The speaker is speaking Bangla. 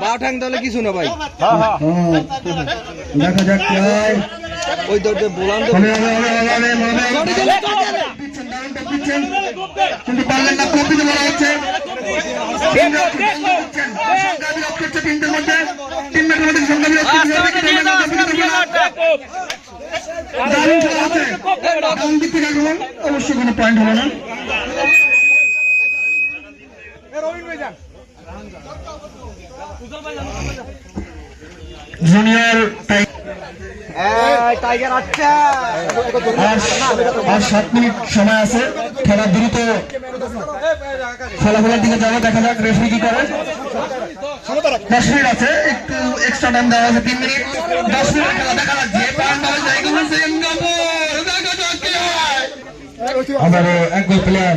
বারো ঠ্যাং তাহলে কিছু না ভাই। দেখা যাক ওই দরজে বোলান। কিন্তু পারলেন না কপিতে বলা হচ্ছে তিনটের মধ্যে তিন মিনিটের সংখ্যা কোনো পয়েন্ট হলো না জুনিয়র টাইগার আর আর সাত মিনিট সময় আছে। খেলা দ্রুত ফলাফলের দিকে যাবে দেখা যাক রেফারি কি করে। দশ মিনিট আছে একটু এক্সট্রা টাইম দেওয়া আছে তিন মিনিট। দশ মিনিট খেলা দেখা যাক যে পয়েন্ট হবে জায়গা হবে সিঙ্গাপুর দেখা যাক কি হয়। আবারও এক গোল প্লেয়ার